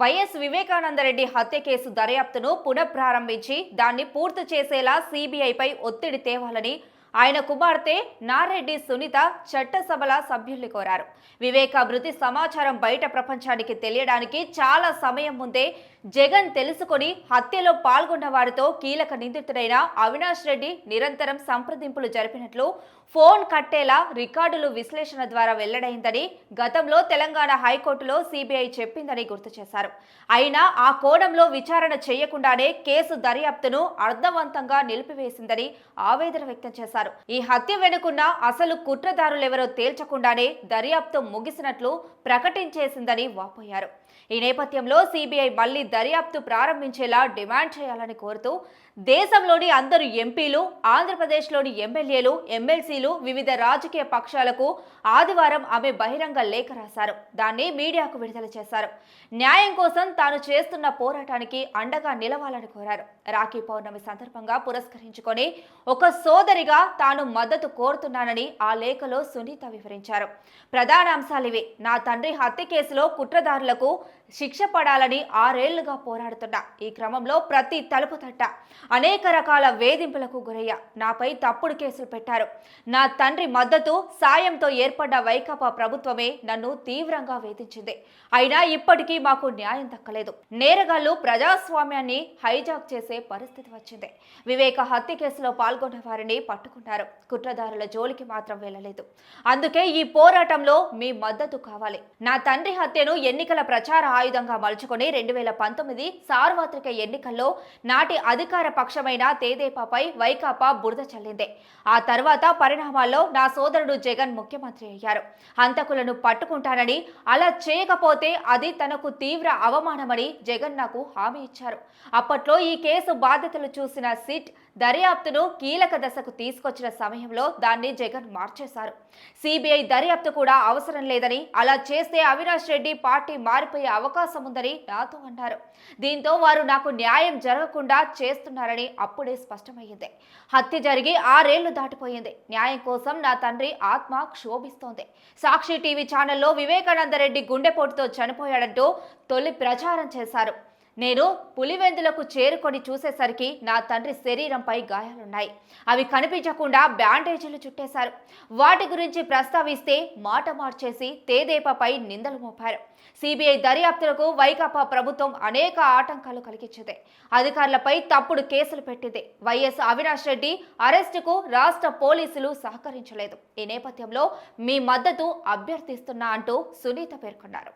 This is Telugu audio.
వైఎస్ వివేకానందరెడ్డి హత్య కేసు దర్యాప్తును పునఃప్రారంభించి దాన్ని పూర్తి చేసేలా సిబిఐపై ఒత్తిడి తేవాలని ఆయన కుమార్తె నారెడ్డి సునీత చట్టసభల సభ్యుల్ని కోరారు. వివేకాభివృద్ధి సమాచారం బయట ప్రపంచానికి తెలియడానికి చాలా సమయం ముందే జగన్ తెలుసుకొని హత్యలో పాల్గొన్న వారితో కీలక నిందితుడైన అవినాష్ రెడ్డి నిరంతరం సంప్రదింపులు జరిపినట్లు ఫోన్ కట్టేలా రికార్డులు విశ్లేషణ ద్వారా వెల్లడైందని గతంలో తెలంగాణ హైకోర్టులో సిబిఐ చెప్పిందని గుర్తు చేశారు. అయినా ఆ కోణంలో విచారణ చేయకుండానే కేసు దర్యాప్తును అర్థవంతంగా నిలిపివేసిందని ఆవేదన వ్యక్తం చేశారు. ఈ హత్య వెనుకున్న అసలు కుట్రదారులెవరో తేల్చకుండానే దర్యాప్తు ముగిసినట్లు ప్రకటించేసిందని వాపోయారు. ఈ నేపథ్యంలో సిబిఐ మళ్ళీ దర్యాప్తు ప్రారంభించేలా డిమాండ్ చేయాలని కోరుతూ దేశంలోని అందరు ఎంపీలు ఆంధ్రప్రదేశ్లోని ఎమ్మెల్యేలు ఎమ్మెల్సీలు వివిధ రాజకీయ పక్షాలకు ఆదివారం ఆమె బహిరంగ లేఖ రాశారు. దాన్ని మీడియాకు విడుదల చేశారు. న్యాయం కోసం తాను చేస్తున్న పోరాటానికి అండగా నిలవాలని కోరారు. రాఖీ పౌర్ణమి సందర్భంగా పురస్కరించుకొని ఒక సోదరిగా తాను మద్దతు కోరుతున్నానని ఆ లేఖలో సునీత వివరించారు. ప్రధాన అంశాలివి నా తండ్రి హత్య కేసులో కుట్రదారులకు శిక్ష పడాలని ఆరేళ్ళుగా పోరాడుతున్నా. ఈ క్రమంలో ప్రతి తలుపు తట్ట. అనేక రకాల వేధింపులకు గురయ్యా. నాపై తప్పుడు కేసులు పెట్టారు. నా తండ్రి మద్దతు సాయంతో ఏర్పడ్డ వైకాపా ప్రభుత్వమే నన్ను తీవ్రంగా వేధించింది. అయినా ఇప్పటికీ మాకు న్యాయం దక్కలేదు. నేరగాళ్ళు ప్రజాస్వామ్యాన్ని హైజాక్ చేసే పరిస్థితి వచ్చింది. వివేక హత్య కేసులో పాల్గొన్న వారిని పట్టుకున్నారు. కుట్రదారుల జోలికి మాత్రం వెళ్ళలేదు. అందుకే ఈ పోరాటంలో మీ మద్దతు కావాలి. నా తండ్రి హత్యను ఎన్నికల ప్రచారం ఆయుధంగా మలుచుకొని రెండు వేల పంతొమ్మిది సార్వత్రిక ఎన్నికల్లో నాటి అధికార పక్షమైన తేదేపాపై వైకాపా బురద చల్లింది. ఆ తర్వాత పరిణామాల్లో నా సోదరుడు జగన్ ముఖ్యమంత్రి అయ్యారు. హంతకులను పట్టుకుంటానని అలా చేయకపోతే అది తనకు తీవ్ర అవమానమని జగన్ నాకు హామీ ఇచ్చారు. అప్పట్లో ఈ కేసు బాధ్యతలు చూసిన సిట్ దర్యాప్తును కీలక దశకు తీసుకొచ్చిన సమయంలో దాన్ని జగన్ మార్చేశారు. సిబిఐ దర్యాప్తు కూడా అవసరం లేదని అలా చేస్తే అవినాష్ రెడ్డి పార్టీ మారిపోయి అవకాశం ఉందని నాతో అన్నారు. దీంతో వారు నాకు న్యాయం జరగకుండా చేస్తున్నారని అప్పుడే స్పష్టమయ్యింది. హత్య జరిగి ఆరేళ్ళు దాటిపోయింది. న్యాయం కోసం నా తండ్రి ఆత్మ క్షోభిస్తోంది. సాక్షి టీవీ ఛానల్లో వివేకానందరెడ్డి గుండెపోటుతో చనిపోయాడంటూ తొలి ప్రచారం చేశారు. నేను పులివెందులకు చేరుకొని చూసేసరికి నా తండ్రి శరీరంపై గాయాలున్నాయి. అవి కనిపించకుండా బ్యాండేజీలు చుట్టేశారు. వాటి గురించి ప్రస్తావిస్తే మాట మార్చేసి తేదేపపై నిందలు మోపారు. సిబిఐ దర్యాప్తులకు వైకాపా ప్రభుత్వం అనేక ఆటంకాలు కలిగించింది. అధికారులపై తప్పుడు కేసులు పెట్టింది. వైఎస్ అవినాష్ రెడ్డి అరెస్టుకు రాష్ట్ర పోలీసులు సహకరించలేదు. ఈ నేపథ్యంలో మీ మద్దతు అభ్యర్థిస్తున్నా అంటూ సునీత పేర్కొన్నారు.